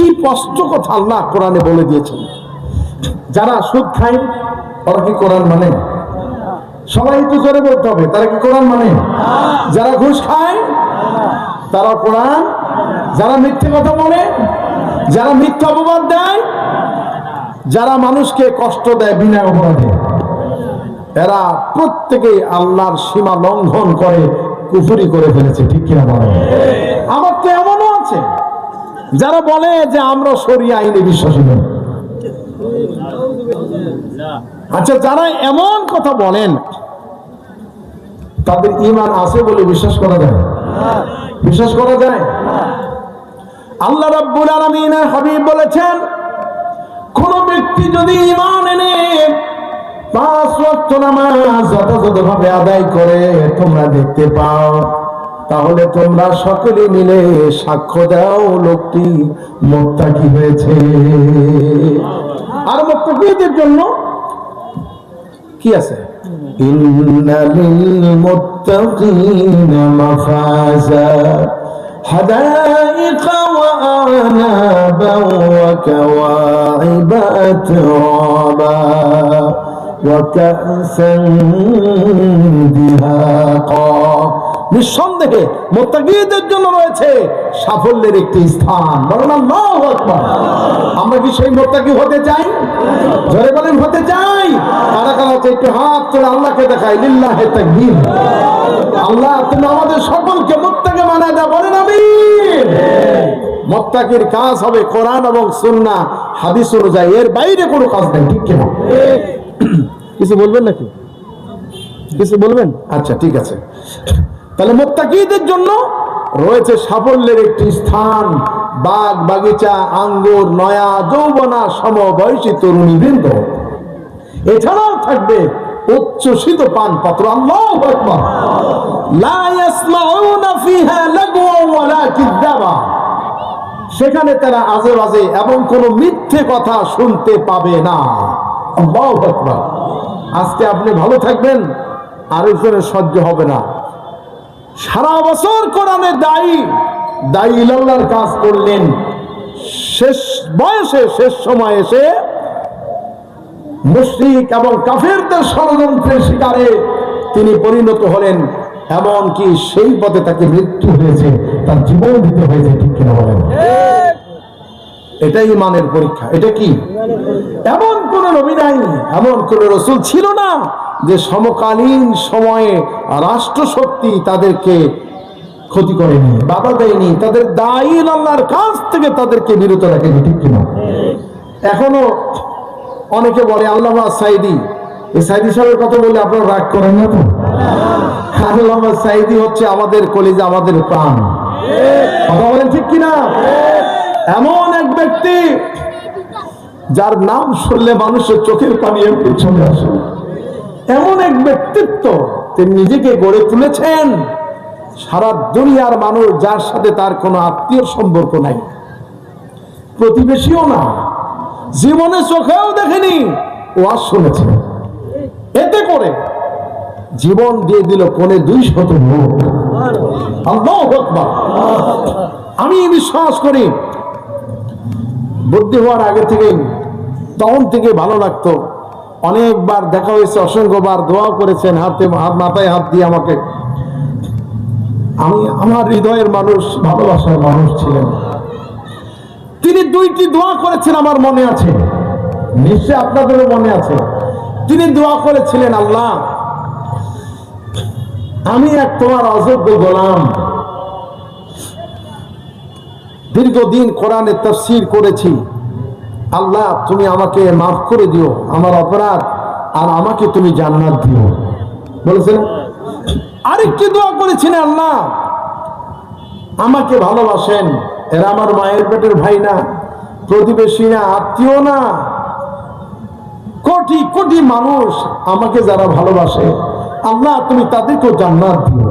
কি স্পষ্ট কথা আল্লাহ কোরআনে বলে দিয়েছেন? যারা সুদ খায়, তারা কি কোরআন মানে? সবাই তো জোরে বলতে হবে, তারা কি কোরআন মানে? যারা ঘুষ খায়, তারা কোরআন। যারা মিথ্যে কথা বলে, যারা মিথ্যা অপবাদ দেয়, যারা মানুষকে কষ্ট দেয় বিনা অপরাধে এরা প্রত্যেকেই আল্লাহর সীমা লঙ্ঘন করে, কুফুরি করে ফেলেছে, ঠিক কিনা বলে আমার তো এমনও আছে। যারা বলে যে আমরা সরিয়ে আইনে বিশ্বাসী আচ্ছা যারা এমন কথা বলেন, তাদের ইমান আছে বলে বিশ্বাস করা যায়? বিশ্বাস করা যায়? আল্লাহ রাব্বুল আলামিনের হাবিব বলেছেন, কোন ব্যক্তি যদি ইমান এনে পাঁচ ওয়াক্ত নামাজ যথাযথভাবে আদায় করে, তোমরা দেখতে পাও। তাহলে তোমরা সকলে মিলে সাক্ষ্য দাও লোকটি মোত্তাকি হয়েছে আর মোত্তাকিদের জন্য কি আছে ইন্নালিল মুত্তাকিনা মাফাজা حدائق وأعنابا وكواعب أترابا وكأسا دهاقا নিঃসন্দেহে মোত্তাকিদের জন্য রয়েছে সাফল্যের একটি স্থান। বলেন আল্লাহু আকবার। আমরা কি সেই মোত্তাকি হতে চাই? জোরে বলেন হতে চাই। কারা কারা একটু হাত তুলে আল্লাহকে দেখাই। লিল্লাহে তাকবীর। আল্লাহ তুমি আমাদের সকলকে মোত্তাকে বানায় দাও। বলেন আমিন। মোত্তাকির কাজ হবে কোরআন এবং সুন্নাহ। হাদিস অনুযায়ী এর বাইরে কোনো কাজ নেই ঠিক কিনা? কিছু বলবেন নাকি? কিছু বলবেন? আচ্ছা ঠিক আছে। তাহলে মোত্তাকিদের জন্য রয়েছে সাফল্যের একটি স্থান। বাগ, বাগিচা, আঙ্গুর, নয়া, যৌবনা, সমবয়সী তরুণী বৃন্দ। এছাড়াও থাকবে উচ্ছ্বসিত পান পাত্র। সেখানে তারা আজে বাজে এবং কোনো মিথ্যে কথা শুনতে পাবে না। আজকে আপনি ভালো থাকবেন আরেকজনের সহ্য হবে না। সারা বছর কোরআনে দায়ী দায়ী ইলাল্লাহর কাজ করলেন। শেষ বয়সে, শেষ সময় এসে মুশরিক এবং কাফেরদের ষড়যন্ত্রের শিকারে তিনি পরিণত হলেন। এমনকি সেই পথে তাকে মৃত্যু হয়েছে, তার জীবন দিতে হয়েছে, ঠিক কিনা বলেন? এটাই ইমানের পরীক্ষা। এটা কি? এমন কোন নবী নাই, এমন কোন রসুল ছিল না যে সমকালীন সময়ে রাষ্ট্রশক্তি তাদেরকে ক্ষতি করেনি, বাধা দেয়নি, তাদের দায়ী আল্লাহর কাছ থেকে তাদেরকে বিরত রাখেনি, ঠিক কিনা? এখনও অনেকে বলে আল্লাহ সাইদি, এই সাইদি সাহেবের কথা বলে আপনারা রাগ করেন না তো? আল্লাহ সাইদি হচ্ছে আমাদের কলিজা, আমাদের প্রাণ। কথা বলেন ঠিক কিনা? এমন এক ব্যক্তি যার নাম শুনলে মানুষের চোখের পানি চলে আসে। এমন এক ব্যক্তিত্ব তিনি নিজেকে গড়ে তুলেছেন। সারা দুনিয়ার মানুষ যার সাথে তার কোনো আত্মীয় সম্পর্ক নাই। প্রতিবেশীও না, জীবনে চোখেও দেখেনি ওয়াজ শুনেছে। এতে করে জীবন দিয়ে দিল কোনে দুই শত আমি বিশ্বাস করি, বুদ্ধি হওয়ার আগে থেকেই তখন থেকে ভালো লাগতো। অনেকবার দেখা হয়েছে, অসংখ্যবার দোয়া করেছেন, হাতে হাত, মাথায় হাত দিয়ে আমাকে। আমি আমার হৃদয়ের মানুষ, ভালোবাসার মানুষ ছিলেন। তিনি দুইটি দোয়া করেছেন আমার মনে আছে। নিশ্চয় আপনাদেরও মনে আছে। তিনি দোয়া করেছিলেন, আল্লাহ, আমি এক তোমার অযোগ্য গোলাম। দীর্ঘদিন কোরআনে তফসির করেছি। আল্লাহ, তুমি আমাকে মাফ করে দিও, আমার অপরাধ, আর আমাকে তুমি জান্নাত দিও। বলেছেন? আরেকটি দোয়া করেছেন আল্লাহ, আমাকে ভালোবাসেন, এরা আমার মায়ের পেটের ভাই না, প্রতিবেশী না, আত্মীয় না। কোটি কোটি মানুষ আমাকে যারা ভালোবাসে, আল্লাহ, তুমি তাদেরকেও জান্নাত দিও।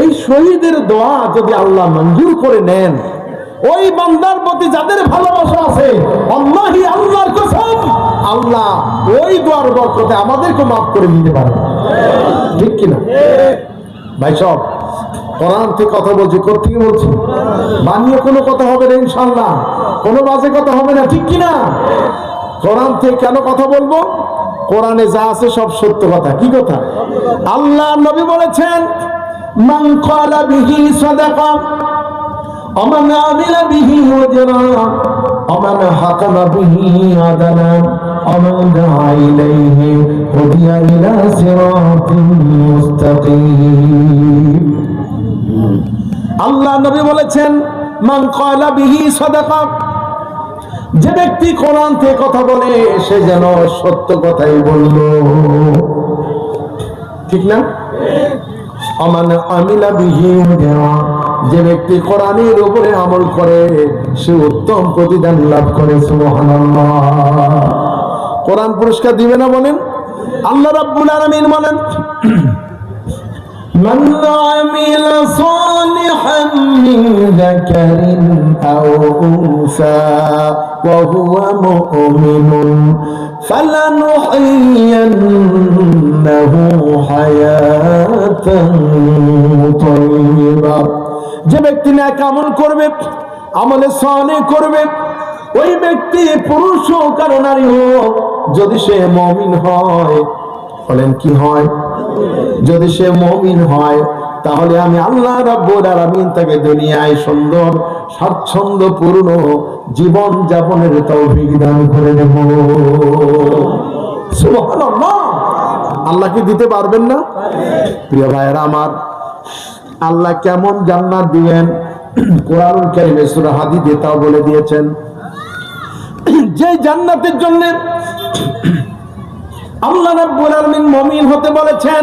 এই শহীদের দোয়া যদি আল্লাহ মঞ্জুর করে নেন ওই বান্দার প্রতি যাদের ভালোবাসা আছে আল্লাহি আল্লাহর কসম, আল্লাহ ওই দোয়ার বরকতে আমাদেরকে মাফ করে দিতে পারে। ঠিক কিনা? ভাই সব, কোরআন থেকে কথা বলছি কোথেকে বলছি? বানিয়ে কোনো কথা হবে না ইনশাল্লাহ কোনো বাজে কথা হবে না, ঠিক কিনা? কোরআন থেকে কেন কথা বলব? কোরআনে যা আছে সব সত্য কথা। কি কথা? আল্লাহ নবী বলেছেন ক্বালা বিহি সাদাকা ومن عمل به وجرا ومن حكم به عدلا ومن دعا إليه هدي إلى صراط مستقيم আল্লাহ নবী বলেছেন মান কয়লা বিহি সদাকা যে ব্যক্তি কোরআন থেকে কথা বলে সে যেন সত্য কথাই বলল ঠিক না অমান আমিলা বিহি দেওয়া যে ব্যক্তি কোরআনের উপরে আমল করে সে উত্তম প্রতিদান লাভ করে সুবহানাল্লাহ কোরআন পুরস্কার দিবে না বলেন আল্লাহ রাব্বুল আলামিন বলেন من عمل صالحا من ذكر أو أنثى وهو مؤمن فلنحيينه حياة طيبة যে ব্যক্তি ন্যাক আমল করবে আমলে সলে করবে ওই ব্যক্তি পুরুষ হোক আর নারী হোক যদি সে মমিন হয় বলেন কি হয় যদি সে মমিন হয় তাহলে আমি আল্লাহ রাব্বুল আলামিন তাকে দুনিয়ায় সুন্দর, স্বাচ্ছন্দ্য, পূর্ণ জীবন যাপনের তৌফিক দান করে দেব। সুবহানাল্লাহ। আল্লাহ কি দিতে পারবেন না? প্রিয় ভাইয়েরা আমার, আল্লাহ কেমন জান্নাত দিবেন? কোরআনুল কারীমে সূরা হাদিদে তাও বলে দিয়েছেন, যে জান্নাতের জন্য আল্লাহ রাব্বুল আলামিন মুমিন হতে বলেছেন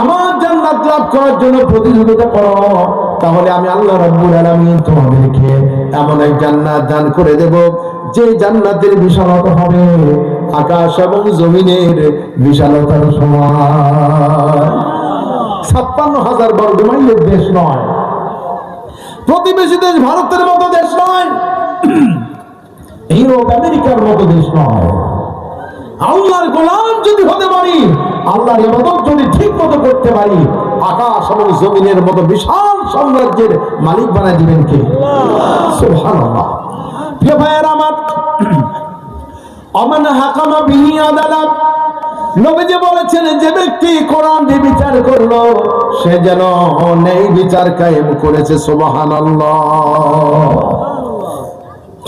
আমার জান্নাত লাভ করার জন্য প্রতিযোগিতা করো। তাহলে আমি আল্লাহ রাব্বুল আলামিন তোমাদেরকে এমন এক জান্নাত দান করে দেব, যে জান্নাতের বিশালতা হবে আকাশ এবং জমিনের বিশালতার সমান। ছাপ্পান্ন হাজার বর্গ মাইলের দেশ নয়। প্রতিবেশী দেশ ভারতের মতো দেশ নয়। ইউরোপ, আমেরিকার মতো দেশ নয়। আল্লাহর গোলাম যদি হতে পারি আল্লাহর ইবাদত যদি ঠিক মতো করতে পারি, আকাশ এবং জমিনের মতো বিশাল সাম্রাজ্যের মালিক বানায় দিবেন কে? সে যেন বিচার কায়েম করেছে, সুবহানাল্লাহ।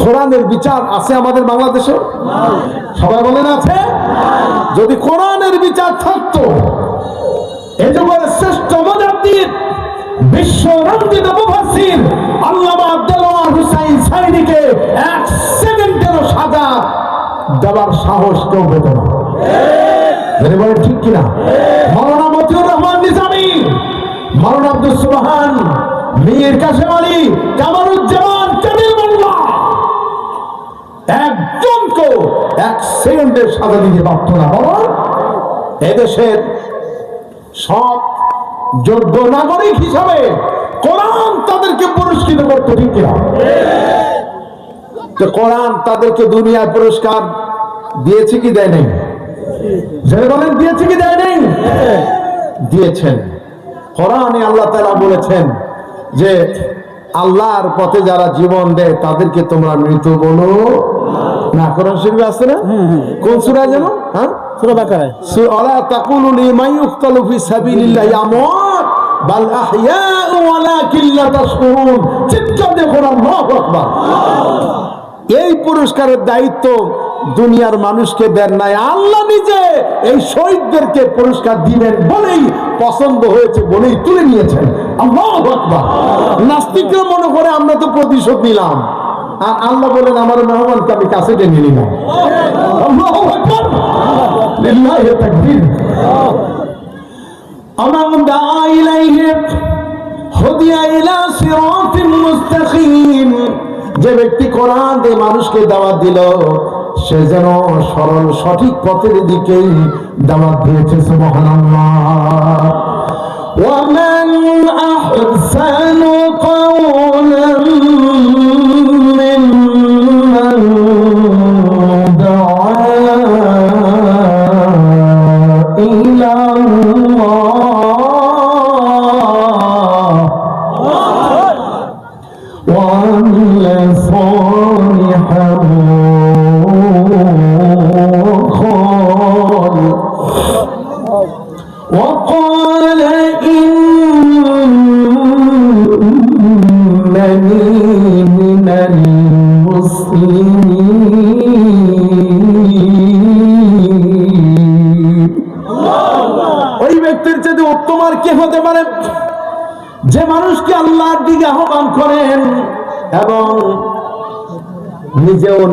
কোরআনের বিচার আছে আমাদের বাংলাদেশে? সবাই বলেন আছে? যদি কোরআনের বিচার থাকতো, এ শ্রেষ্ঠ বিশ্ব রঞ্জিত মুফাসসির আল্লামা হুসাইন এক সেকেন্ডেরও সাজা দেওয়ার সাহস কেউ না। যদি বলেন ঠিক কিনা? মৌলানা মতিউর রহমান নিজামী, মৌলানা আব্দুল সুবহান, মীর কাসেম আলী, কামারুজ্জামান, কামিল এক সেকেন্ডের সাজা দিতে পারত না বরং এদেশের সব যোগ্য নাগরিক হিসাবে কোরআন তাদেরকে পুরস্কৃত করতে, ঠিক কোরআন তাদেরকে দুনিয়ার পুরস্কার দিয়েছে কি দেয় নাই? বলেন, দিয়েছে কি দেয় নাই? দিয়েছেন। কোরআনে আল্লাহ তাআলা বলেছেন যে, আল্লাহর পথে যারা জীবন দেয় তাদেরকে তোমরা মৃত বলো। না কোরআন শরীফে আছে না? কোন সূরা যেন? হ্যাঁ? সূরা বাকারায়। ওয়ালা তাকুলু লিমান ইউকতালু ফি সাবিলিল্লাহি আমওয়াত। বাল আহইয়াউ ওয়ালাকিন লা তাশকুরুন। চিৎকার দিয়ে কোরআন আল্লাহু আকবার। এই পুরস্কারের দায়িত্ব দুনিয়ার মানুষকে দেন নাই। আল্লাহ নিজে এই শহীদদেরকে পুরস্কার দিবেন বলেই পছন্দ হয়েছে বলেই তুলে নিয়েছেন। আল্লাহ নাস্তিকরা মনে করে আমরা তো প্রতিশোধ নিলাম। আর আল্লাহ বলেন আমার মেহমানকে আমি কাছে টেনে নিলাম আল্লাহু আকবার লিল্লাহি তাকবীর أمن دعا إليه হুদিয়া ইলা সিরাতিন মুস্তাকিম যে ব্যক্তি কোরআন দিয়ে মানুষকে দাওয়াত দিল সে যেন সরল সঠিক পথের দিকেই দাওয়াত দিয়েছে সুবহানাল্লাহ ومن أحسن قولا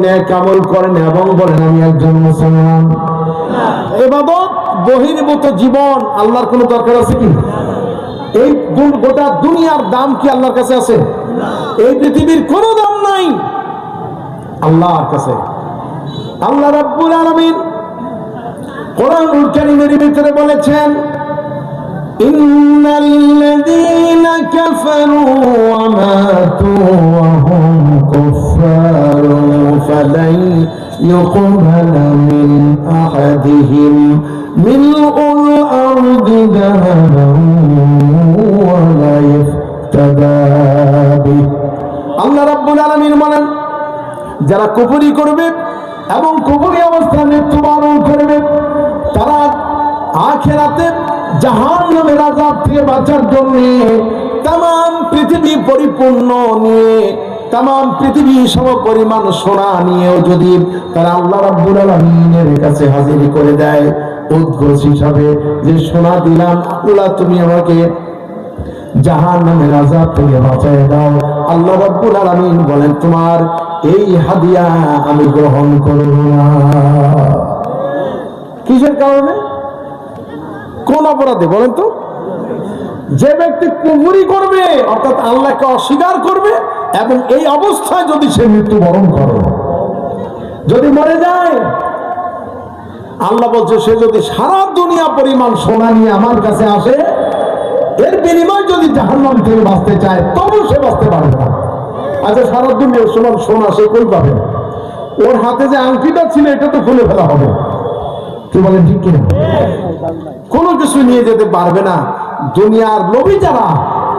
ন্যাক আমল করেন এবং বলেন, আমি একজন মুসলমান। এবাদত বহির্ভূত জীবন আল্লাহর কোনো দরকার আছে কি? এই গোটা দুনিয়ার দাম কি আল্লাহর কাছে আছে? এই পৃথিবীর কোন দাম নাই আল্লাহর কাছে। আল্লাহ রাব্বুল আলামিন কোরআন কারীমের ভিতরে বলেছেন, ইন্নাল্লাযীনা কাফারু ওয়া মাতু ওয়া হুম কুফফারুন। فلن يقبل من أحدهم ملء الأرض ذهبا ولا يفتدى به আল্লাহ রাব্বুল আলামিন বলেন যারা কুপুরি করবে এবং কুপুরি অবস্থায় মৃত্যুবরণ করবে তারা আখেরাতে জাহান নামের আজাব থেকে বাঁচার জন্য তাম পৃথিবী পরিপূর্ণ নিয়ে তাম পৃথিবী সম পরিমাণ সোনা নিয়েও যদি তারা আল্লাহ রাব্বুল আলামিনের কাছে হাজির করে দেয় উদ্ঘোষ হিসাবে যে সোনা দিলাম, আল্লাহ তুমি আমাকে জাহান নামের আজাব থেকে বাঁচায় দাও। আল্লাহ রাব্বুল আলামিন বলেন, তোমার এই হাদিয়া আমি গ্রহণ করব না। কিসের কারণে? কোন অপরাধে বলেন তো? যে ব্যক্তি কুমুরি করবে, অর্থাৎ আল্লাহকে অস্বীকার করবে এবং এই অবস্থায় যদি সে মৃত্যুবরণ করে, যদি মরে যায়, আল্লাহ বলছে, সে যদি সারা দুনিয়া পরিমাণ সোনা নিয়ে আমার কাছে আসে, এর বিনিময় যদি জাহান্নাম থেকে বাঁচতে চায়, তবু সে বাঁচতে পারবে না। আচ্ছা সারা দুনিয়া সমান সোনা সে কই পাবে? ওর হাতে যে আংটিটা ছিল, এটা তো খুলে ফেলা হবে। কি বলেন, ঠিক কিনা? কোনো কিছু নিয়ে যেতে পারবে না। দুনিয়ার লোভী যারা,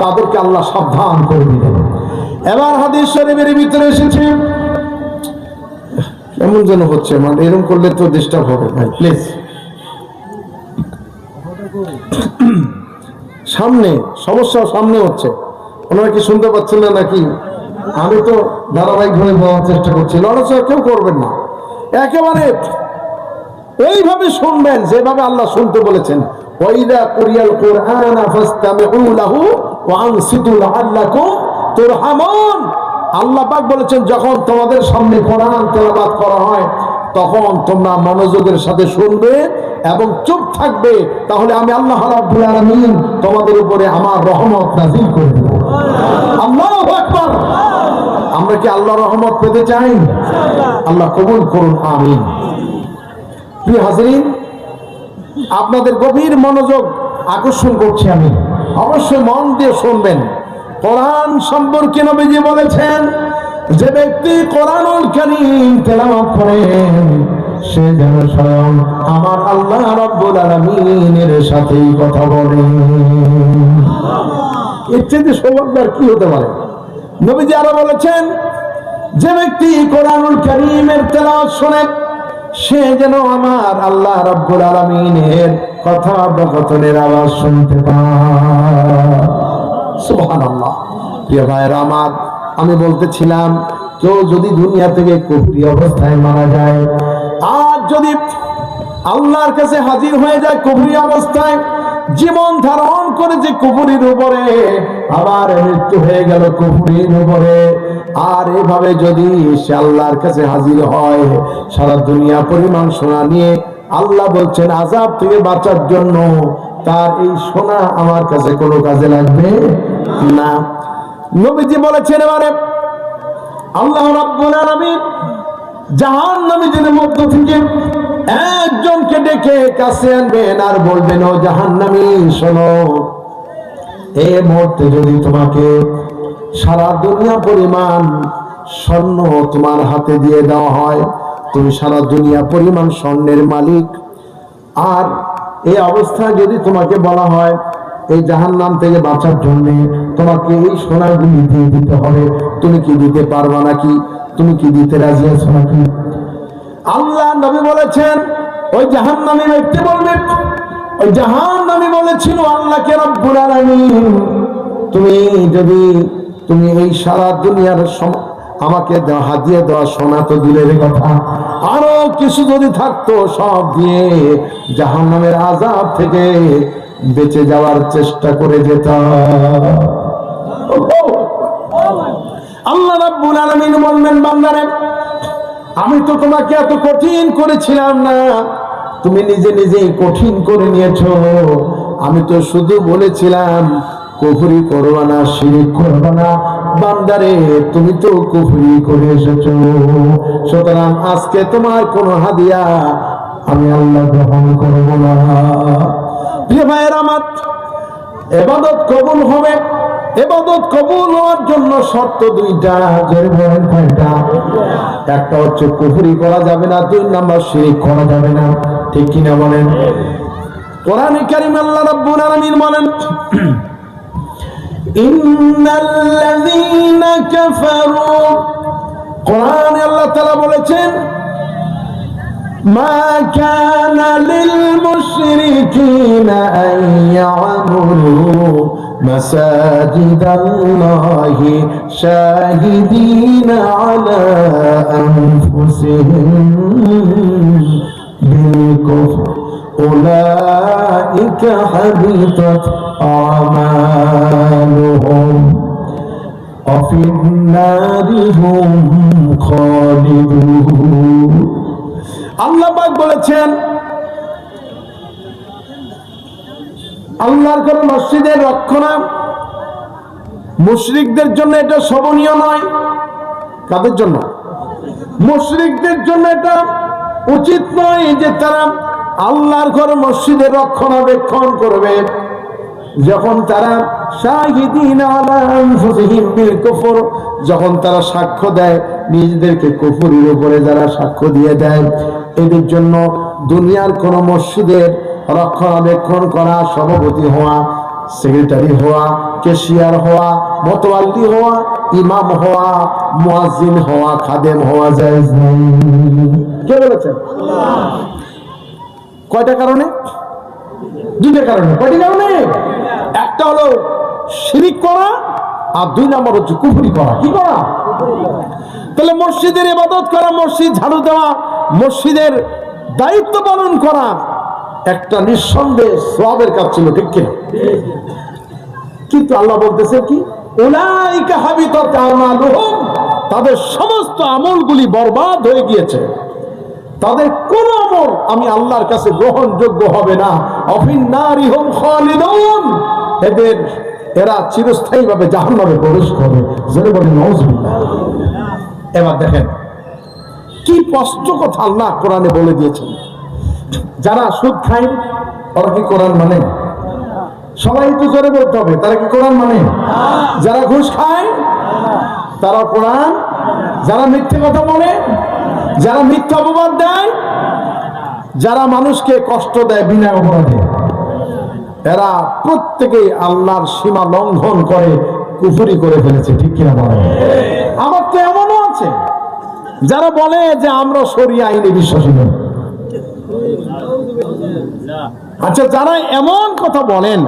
তাদেরকে আল্লাহ সাবধান করে দিলেন। এবার হাদিস শরীফের ভিতরে এসেছে। কেমন যেন হচ্ছে মানে এরকম করলে তো ডিস্টার্ব হবে ভাই প্লিজ সামনে সমস্যা সামনে হচ্ছে। ওনারা কি শুনতে পাচ্ছেন না নাকি? আমি তো ধারাবাহিকভাবে বলার চেষ্টা করছি লড়াচড়া কেউ করবেন না। একেবারে এইভাবে শুনবেন, যেভাবে আল্লাহ শুনতে বলেছেন। ওয়াইদা কুরিয়াল কুরআন ফাসতামিউ লাহু ওয়া লাআল্লাকুম তুরহামুন আল্লাহ পাক বলেছেন, যখন তোমাদের সামনে কোরআন তেলাওয়াত করা হয়, তখন তোমরা মনোযোগের সাথে শুনবে এবং চুপ থাকবে। তাহলে আমি আল্লাহ রাব্বুল আলামিন তোমাদের উপরে আমার রহমত নাযিল করে দেব। আল্লাহু আমরা কি আল্লাহর রহমত পেতে চাই? আল্লাহ কবুল করুন, আমিন। প্রিয় হাজরিন, আপনাদের গভীর মনোযোগ আকর্ষণ করছি আমি। অবশ্যই মন দিয়ে শুনবেন। কোরআন সম্পর্কে নবীজি বলেছেন, যে ব্যক্তি তেলাওয়াত করেন সে যেন স্বয়ং আমার আল্লাহ রাব্বুল আলামিনের সাথেই কথা বলে। এর চেয়ে সৌভাগ্য আর কি হতে পারে? নবীজি আরও বলেছেন, যে ব্যক্তি কোরআনুল কারীমের তেলাওয়াত শোনেন সে যেন আমার আল্লাহ রাব্বুল আলামিনের কথা বকতনের আওয়াজ শুনতে পায়। আমি বলতেছিলাম, কেউ যদি দুনিয়া থেকে কুফরি অবস্থায় মারা যায়, আর যদি আল্লাহর কাছে হাজির হয়ে যায় কুফরি অবস্থায়, জীবন ধারণ করে যে কুফুরির উপরে আবার মৃত্যু হয়ে গেল কুফুরির উপরে, আর এভাবে যদি সে আল্লাহর কাছে হাজির হয়, সারা দুনিয়া পরিমাণ সোনা নিয়ে আল্লাহ বলছেন আজাব থেকে বাঁচার জন্য তার এই সোনা আমার কাছে কোনো কাজে লাগবে না। নবীজি বলেছেন এবারে, আল্লাহ রাব্বুল আলামিন জাহান্নামীদের মধ্য থেকে একজনকে ডেকে কাছে আনবেন আর বলবেন, ও জাহান্নামী, শোনো এই মুহূর্তে যদি তোমাকে সারা দুনিয়া পরিমাণ স্বর্ণ তোমার হাতে দিয়ে দেওয়া হয়, তুমি সারা দুনিয়া পরিমাণ স্বর্ণের মালিক। আর এই অবস্থায় যদি তোমাকে বলা হয়, এই জাহান নাম থেকে বাঁচার জন্য তোমাকে এই সোনাগুলি দিয়ে দিতে হবে। তুমি কি দিতে পারবা নাকি? তুমি কি দিতে রাজি আছো নাকি? আল্লাহ নবী বলেছেন, ওই জাহান নামী ব্যক্তি বলবে, ওই জাহান নামী বলেছিল আল্লাহকে রব্বুল আলামিন। তুমি যদি, তুমি এই সারা দুনিয়ার আমাকে হাতিয়ে দেওয়া সোনা তো দূরের কথা। আরও কিছু যদি থাকতো সব দিয়ে জাহান নামের আজাব থেকে বেঁচে যাওয়ার চেষ্টা করে যেতাম। আল্লাহ রাব্বুল আলামিন বললেন, বান্দারে, আমি তো তোমাকে এত কঠিন করেছিলাম না, তুমি নিজে নিজেই কঠিন করে নিয়েছো। আমি তো শুধু বলেছিলাম, কুফরি করবা না, শিরিক করবা না বান্দারে, তুমি তো কুফরি করে এসেছ। সুতরাং আজকে তোমার কোনো হাদিয়া আমি আল্লাহ গ্রহণ করব না। প্রিয় ভাইয়ের আমার, এবাদত কবুল হবে। এবাদত কবুল হওয়ার জন্য শর্ত দুইটা কয়টা? একটা হচ্ছে কুফরি করা যাবে না, দুই নাম্বার শিরিক করা যাবে না। ঠিক কিনা বলেন? কোরআনে কারিম আল্লাহ রাব্বুল আলামিন বলেন কোরআনে আল্লাহ তাআলা বলেছেন ما كان للمشركين أن يعمروا مساجد الله شاهدين على أنفسهم بالكفر أولئك حبطت أعمالهم وفي النار هم خالدون আল্লাহ পাক বলেছেন আল্লাহর কোন মসজিদের রক্ষণা মুশরিকদের জন্য এটা শোভনীয় নয় কাদের জন্য মুশরিকদের জন্য এটা উচিত নয় যে তারা আল্লাহর ঘর মসজিদে রক্ষণাবেক্ষণ করবে। যখন তারা যখন তারা সাক্ষ্য দেয়, নিজেদেরকে কুফরির উপরে যারা সাক্ষ্য দিয়ে দেয়, এদের জন্য দুনিয়ার কোন মসজিদের রক্ষণাবেক্ষণ করা সভাপতি হওয়া, সেক্রেটারি হওয়া কেশিয়ার হওয়া, মতোয়াল্লি হওয়া, ইমাম হওয়া, মুয়াজ্জিন হওয়া, খাদেম হওয়া যায় কে বলেছেন? কয়টা কারণে? দুইটা কারণে। কয়টি কারণে? একটা হলো শিরিক করা আর দুই নম্বর হচ্ছে কুফরি করা। কি করা? তাহলে মসজিদের ইবাদত করা, মসজিদ ঝাড়ু দেওয়া, মসজিদের দায়িত্ব পালন করা একটা নিঃসন্দেহ সবের কাজ ছিল, ঠিক কিনা? কিন্তু আল্লাহ বলতেছে কি? হাবিতাত আমালুহুম, তাদের সমস্ত আমলগুলি বরবাদ হয়ে গিয়েছে। তাদের কোন আমল আমি আল্লাহর কাছে গ্রহণযোগ্য হবে না। অফিন্নারিহুম খালিদুন। এদের, এরা চিরস্থায়ী ভাবে প্রবেশ করবে। জেনে বলে এবার দেখেন, কি স্পষ্ট কথা আল্লাহ কোরআনে বলে দিয়েছেন। যারা সুদ খায় ওরা কি কোরআন মানে? সবাই তো জোরে বলতে হবে, তারা কি কোরআন মানে? যারা ঘুষ খায় তারা কোরআন। যারা মিথ্যে কথা বলে যারা মিথ্যা অপবাদ দেয়, যারা মানুষকে কষ্ট দেয় বিনা অপরাধে এরা প্রত্যেকেই আল্লাহর সীমা লঙ্ঘন করে, কুফুরি করে ফেলেছে, ঠিক কিনা বলে আমার তো এমনও আছে। যারা বলে যে আমরা সরিয়ে আইনে বিশ্বাসী নই। আচ্ছা যারা এমন কথা বলেন,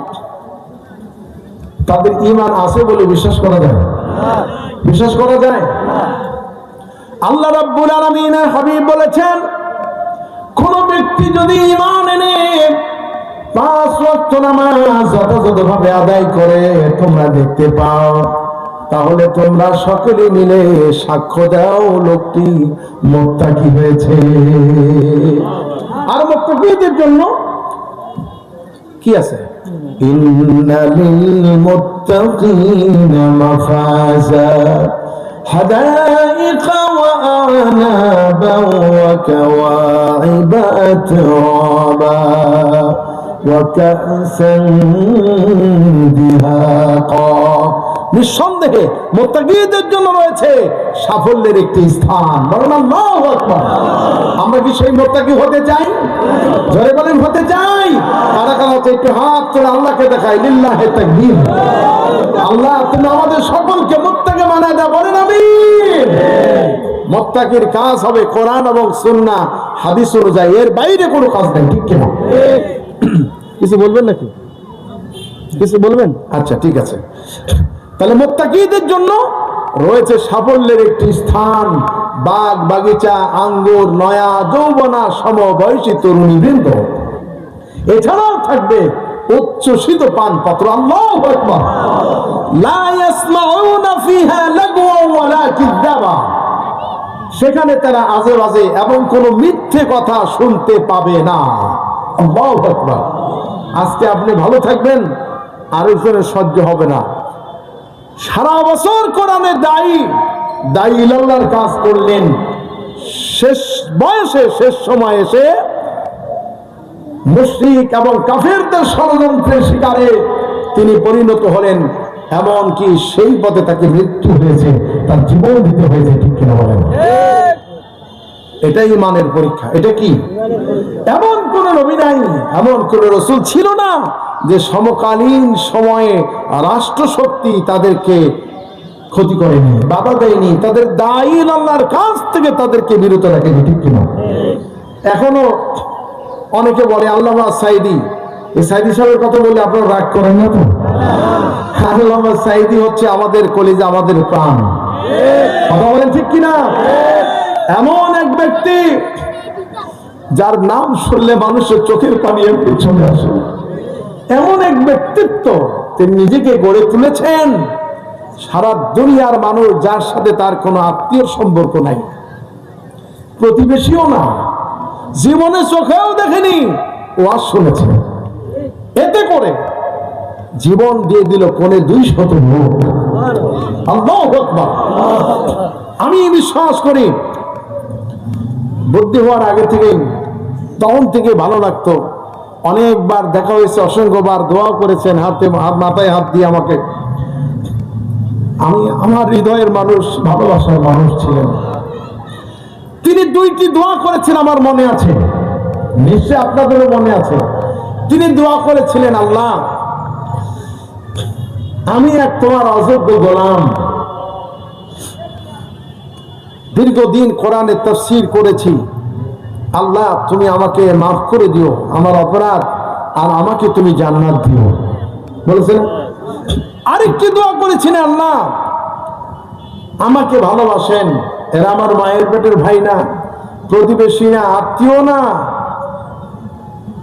তাদের ইমান আছে বলে বিশ্বাস করা যায়? বিশ্বাস করা যায়? আল্লাহ রাব্বুল আলামিনের হাবিব বলেছেন, কোন ব্যক্তি যদি ইমান এনে পাঁচ ওয়াক্ত নামাজ যথাযথভাবে আদায় করে, তোমরা দেখতে পাও, তাহলে তোমরা সকলে মিলে সাক্ষ্য দাও লোকটি মোত্তাকি হয়েছে। আর মোত্তাকিদের জন্য কি আছে? ইন্নালিল মুত্তাকিনা মাফাজা। حدائق وأعنابا وكواعب أترابا وكأسا دهاقا নিঃসন্দেহে মোত্তাকিদের জন্য রয়েছে সাফল্যের একটি স্থান বলেন আল্লাহু আকবার আমরা কি সেই মোত্তাকি হতে চাই জোরে বলেন হতে চাই কারা কারা হচ্ছে একটু হাত তুলে আল্লাহকে দেখাই লিল্লাহে তাকবীর আল্লাহ তুমি আমাদের সকলকে মোত্তাকে মোত্তাকির কাজ হবে কোরআন এবং সুন্নাহ হাদিস অনুযায়ী এর বাইরে কোনো কাজ নেই, ঠিক কিনা? কিছু বলবেন নাকি? কিছু বলবেন? আচ্ছা ঠিক আছে। তাহলে মোত্তাকিদের জন্য রয়েছে সাফল্যের একটি স্থান। বাগ, বাগিচা, আঙ্গুর, নয়া, যৌবনা, সমবয়সী তরুণী বৃন্দ এছাড়াও থাকবে উচ্ছ্বসিত পান পাত্র সেখানে তারা আজে বাজে এবং কোনো মিথ্যে কথা শুনতে পাবে না। আজকে আপনি ভালো থাকবেন আর আরেকজনের সহ্য হবে না। সারা বছর কোরআনে দায়ী দায়ী কাজ করলেন। শেষ বয়সে, শেষ সময় এসে মুশরিক এবং কাফেরদের ষড়যন্ত্রের শিকারে তিনি পরিণত হলেন, এমনকি সেই পথে তাকে মৃত্যু হয়েছে, তার জীবন দিতে হয়েছে, ঠিক কিনা বলেন? এটাই ইমানের পরীক্ষা, এটা কি? এমন কোন নবী নাই, এমন কোন রসুল ছিল না যে সমকালীন সময়ে রাষ্ট্রশক্তি তাদেরকে ক্ষতি করেনি, বাধা দেয়নি, তাদের দায়ী আল্লাহর কাছ থেকে তাদেরকে বিরত রাখেনি, ঠিক কিনা? এখনও অনেকে বলে, আল্লাহ সাইদি। এই সাইদি সাহেবের কথা বলে আপনারা রাগ করেন না তো? আল্লাহ সাইদি হচ্ছে আমাদের কলিজা, আমাদের প্রাণ। কথা বলেন ঠিক কিনা? এমন এক ব্যক্তি যার নাম শুনলে মানুষের চোখের পানি চলে আসে। এমন এক ব্যক্তিত্ব তিনি নিজেকে গড়ে তুলেছেন। সারা দুনিয়ার মানুষ যার সাথে তার কোনো আত্মীয় সম্পর্ক নাই। প্রতিবেশীও না। জীবনে চোখেও দেখেনি ও আর শুনেছে। এতে করে জীবন দিয়ে দিল কোনে দুই শত আমি বিশ্বাস করি, বুদ্ধি হওয়ার আগে থেকেই, তখন থেকে ভালো লাগতো। অনেকবার দেখা হয়েছে, অসংখ্যবার দোয়া করেছেন, হাতে হাত, মাথায় হাত দিয়ে আমাকে। আমি আমার হৃদয়ের মানুষ, ভালোবাসার মানুষ ছিলেন। তিনি দুইটি দোয়া করেছেন আমার মনে আছে। নিশ্চয় আপনাদেরও মনে আছে। তিনি দোয়া করেছিলেন, আল্লাহ, আমি এক তোমার অযোগ্য গোলাম। দীর্ঘদিন কোরআনে তফসির করেছি। আল্লাহ, তুমি আমাকে মাফ করে দিও, আমার অপরাধ, আর আমাকে তুমি জান্নাত দিও। বলেছেন? আরেকটি দোয়া করেছেন আল্লাহ, আমাকে ভালোবাসেন। এরা আমার মায়ের পেটের ভাই না, প্রতিবেশী না, আত্মীয় না।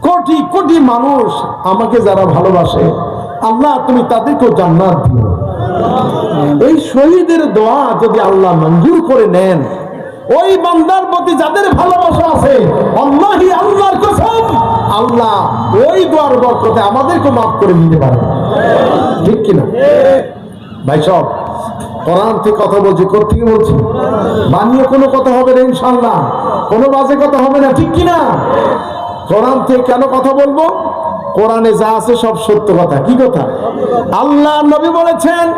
কোটি কোটি মানুষ আমাকে যারা ভালোবাসে, আল্লাহ তুমি তাদেরকেও জান্নাত দিও। এই শহীদের দোয়া যদি আল্লাহ মঞ্জুর করে নেন, ওই বান্দার প্রতি যাদের ভালোবাসা আছে আল্লাহি আল্লাহর কসম, আল্লাহ ওই দোয়ার বরকতে আমাদেরকে মাফ করে দিতে পারে। ঠিক কিনা? ভাই সব কোরআন থেকে কথা বলছি থেকে বলছি? বানিয়ে কোনো কথা হবে না ইনশাল্লাহ কোনো বাজে কথা হবে না, ঠিক কিনা? কোরআন থেকে কেন কথা বলব? কোরআনে যা আছে সব সত্য কথা। কি কথা? আল্লাহ নবী বলেছেন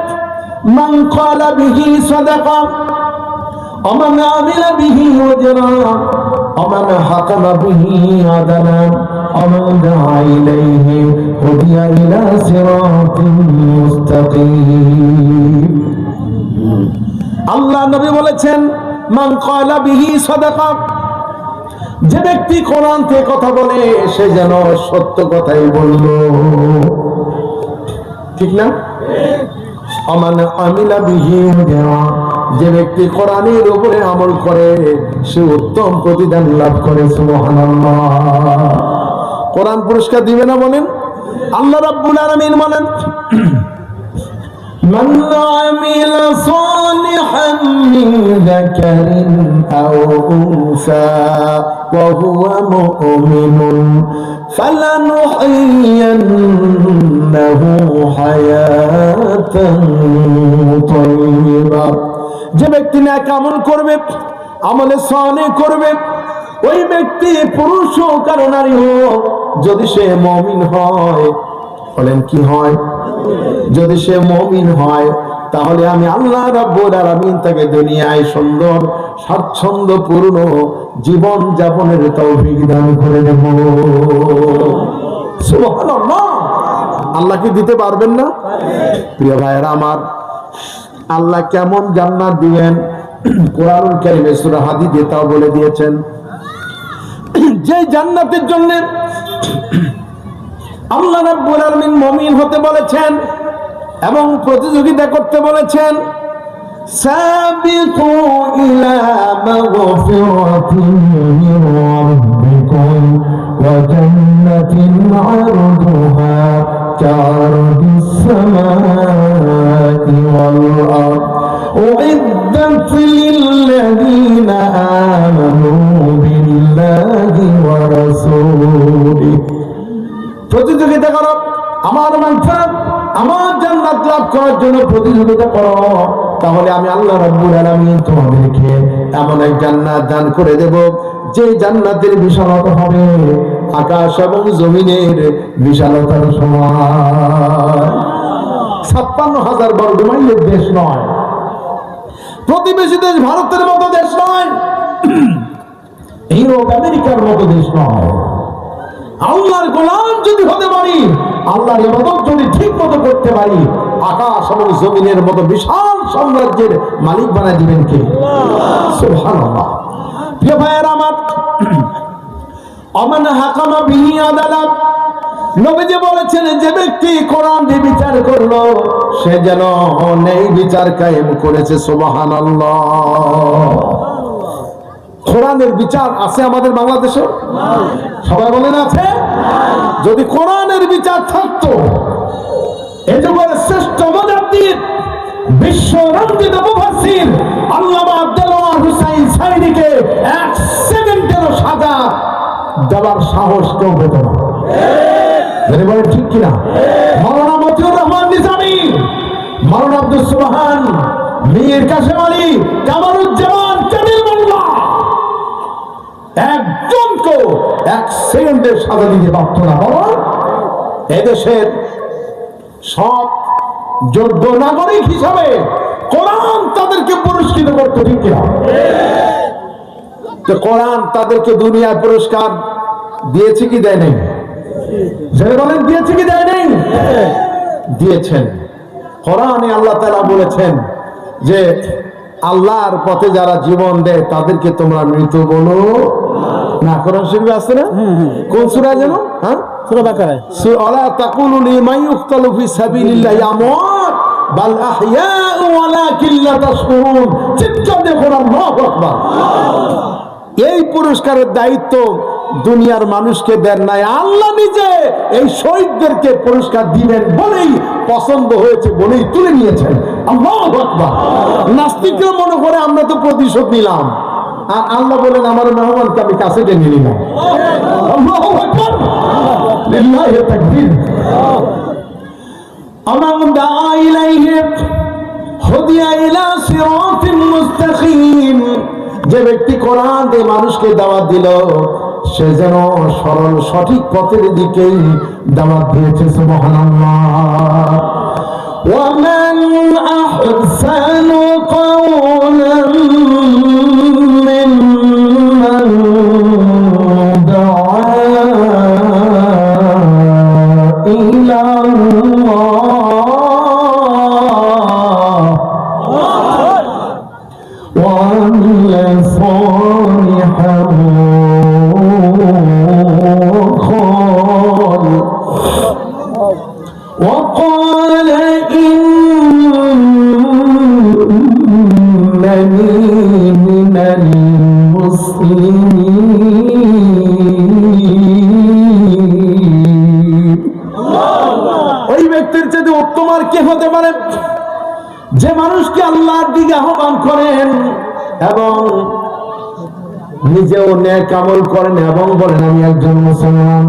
মুস্তাকিম। আল্লাহ নবী বলেছেন, মান কয়লা বিহি সদাকা যে ব্যক্তি কোরআন থেকে কথা বলে, সে যেন সত্য কথাই বলল। ঠিক না? আমিলা বিহীন যে ব্যক্তি কোরআনের উপরে আমল করে, সে উত্তম প্রতিদান লাভ করে কোরআন পুরস্কার দিবে না বলেন? আল্লাহ রাব্বুল আলামিন বলেন من عمل صالحا من ذكر أو أنثى وهو مؤمن فلنحيينه حياة طيبة যে ব্যক্তি ন্যাক আমল করবে আমলে সলে করবে ওই ব্যক্তি পুরুষ হোক আর নারী হোক যদি সে মমিন হয় বলেন কি হয় যদি সে মমিন হয়, তাহলে আমি আল্লাহ রাব্বুল আলামিন তাকে দুনিয়ায় সুন্দর, স্বাচ্ছন্দ্য, পূর্ণ জীবন যাপনের তৌফিক দান করে দেব। সুবহানাল্লাহ। আল্লাহ কি দিতে পারবেন না? প্রিয় ভাইয়েরা আমার, আল্লাহ কেমন জান্নাত দিবেন? কোরআনুল কারীমে সূরা হাদিদে তাও বলে দিয়েছেন। যে জান্নাতের জন্য আল্লাহ রাব্বুল আলামিন মুমিন হতে বলেছেন এবং প্রতিযোগিতা করতে বলেছেন সাবিকু ইলা মাগফিরাতিন মির রাব্বিকুম ওয়া জান্নাতিন আরদুহা কারদিস সামাই ওয়াল আরদ أعدت للذين آمنوا بالله ورسوله প্রতিযোগিতা করো, আমার মানফাত আমার জান্নাত লাভ করার জন্য প্রতিযোগিতা করো। তাহলে আমি আল্লাহ রাব্বুল আলামিন তোমাদেরকে এমন এক জান্নাত দান করে দেব, যে জান্নাতের বিশালতা হবে আকাশ এবং জমিনের বিশালতার সমান ছাপ্পান্ন হাজার বর্গ মাইলের দেশ নয়। প্রতিবেশী দেশ ভারতের মতো দেশ নয়। ইউরোপ, আমেরিকার মতো দেশ নয়। আল্লাহর গোলাম যদি হতে পারি, আল্লাহর ইবাদত যদি ঠিক মতো করতে পারি, আকাশ এবং জমিনের মতো বিশাল সাম্রাজ্যের মালিক বানায় দিবেন কে? বলেছেন, যে ব্যক্তি করল, সে যেন বিচার কায়েম করেছে, সুবহানাল্লাহ। কোরআনের বিচার আছে আমাদের বাংলাদেশে সবাই বলেন আছে? যদি কোরআনের বিচার থাকতো, এ যুগের শ্রেষ্ঠ মজাদ্দিদ বিশ্ব রঞ্জিত মুফাসসির আল্লামা আব্দুল্লাহ হুসাইন সাইদিকে এক সেকেন্ডেরও সাজা দেওয়ার সাহস কেউ পেত না। যদি বলে ঠিক কিনা? মৌলানা মতিউর রহমান নিজামী, মৌলানা আব্দুল সুবহান, মীর কাসেম আলী, কামারুজ্জামান একজনকে এক সেকেন্ডের সাজা দিতে পারত না। বলো এদেশের সব যোগ্য নাগরিক হিসাবে কোরআন তাদেরকে পুরস্কৃত করতে, ঠিক কিনা? তো কোরআন তাদেরকে দুনিয়ার পুরস্কার দিয়েছে কি দেয় নাই? বলেন, দিয়েছে কি দেয় নাই? দিয়েছেন। কোরআনে আল্লাহ তাআলা বলেছেন যে আল্লাহর পথে যারা জীবন দেয় তাদেরকে তোমরা মৃত বলো। না কোরআন শরীফে আছে না? কোন সূরা যেন? হ্যাঁ? সুরা ওয়ালা তাকুলু লিমান ইউকতালু ফি সাবিলিল্লাহি বাল আহইয়াউ ওয়ালাকিন লা তাশকুরুন। চিৎকার দিয়ে কোরআন আল্লাহু আকবার। এই পুরস্কারের দায়িত্ব দুনিয়ার মানুষকে দেন নাই। আল্লাহ নিজে এই শহীদদেরকে পুরস্কার দিবেন বলেই পছন্দ হয়েছে বলেই তুলে নিয়েছেন। নাস্তিকরা মনে করে আমরা তো প্রতিশোধ নিলাম। আর আল্লাহ বলেন, আমার মেহমানকে আমি কাছে টেনে নিলাম। হদিয়া যে ব্যক্তি কোরআন দিয়ে মানুষকে দাওয়াত দিল, সে যেন সরল সঠিক পথের দিকেই দাওয়াত দিয়েছে, সুবহানাল্লাহ। ومن أحسن নিজেও ন্যায় কামল করেন এবং বলেন আমি একজন মুসলমান।